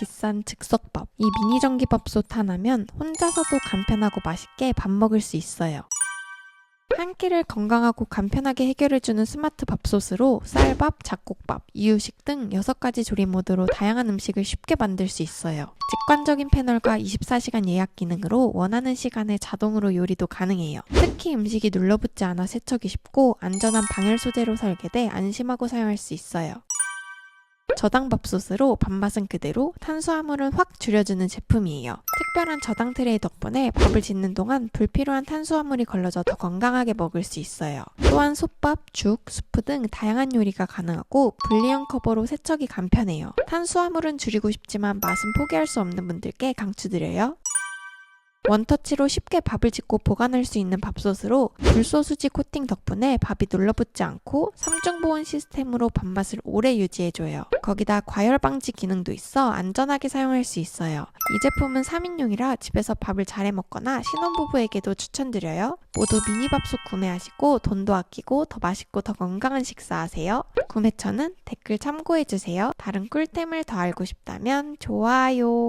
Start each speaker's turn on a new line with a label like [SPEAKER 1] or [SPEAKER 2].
[SPEAKER 1] 비싼 즉석밥. 이 미니 전기밥솥 하나면 혼자서도 간편하고 맛있게 밥 먹을 수 있어요. 한 끼를 건강하고 간편하게 해결해주는 스마트 밥솥으로 쌀밥, 잡곡밥, 이유식 등 6가지 조리 모드로 다양한 음식을 쉽게 만들 수 있어요. 직관적인 패널과 24시간 예약 기능으로 원하는 시간에 자동으로 요리도 가능해요. 특히 음식이 눌러붙지 않아 세척이 쉽고 안전한 방열 소재로 설계돼 안심하고 사용할 수 있어요. 저당 밥솥으로 밥맛은 그대로 탄수화물은 확 줄여주는 제품이에요. 특별한 저당 트레이 덕분에 밥을 짓는 동안 불필요한 탄수화물이 걸러져 더 건강하게 먹을 수 있어요. 또한 솥밥, 죽, 수프 등 다양한 요리가 가능하고 분리형 커버로 세척이 간편해요. 탄수화물은 줄이고 싶지만 맛은 포기할 수 없는 분들께 강추드려요. 원터치로 쉽게 밥을 짓고 보관할 수 있는 밥솥으로 불소 수지 코팅 덕분에 밥이 눌러붙지 않고 삼중 보온 시스템으로 밥맛을 오래 유지해줘요. 거기다 과열 방지 기능도 있어 안전하게 사용할 수 있어요. 이 제품은 3인용이라 집에서 밥을 잘해 먹거나 신혼부부에게도 추천드려요. 모두 미니밥솥 구매하시고 돈도 아끼고 더 맛있고 더 건강한 식사하세요. 구매처는 댓글 참고해주세요. 다른 꿀템을 더 알고 싶다면 좋아요.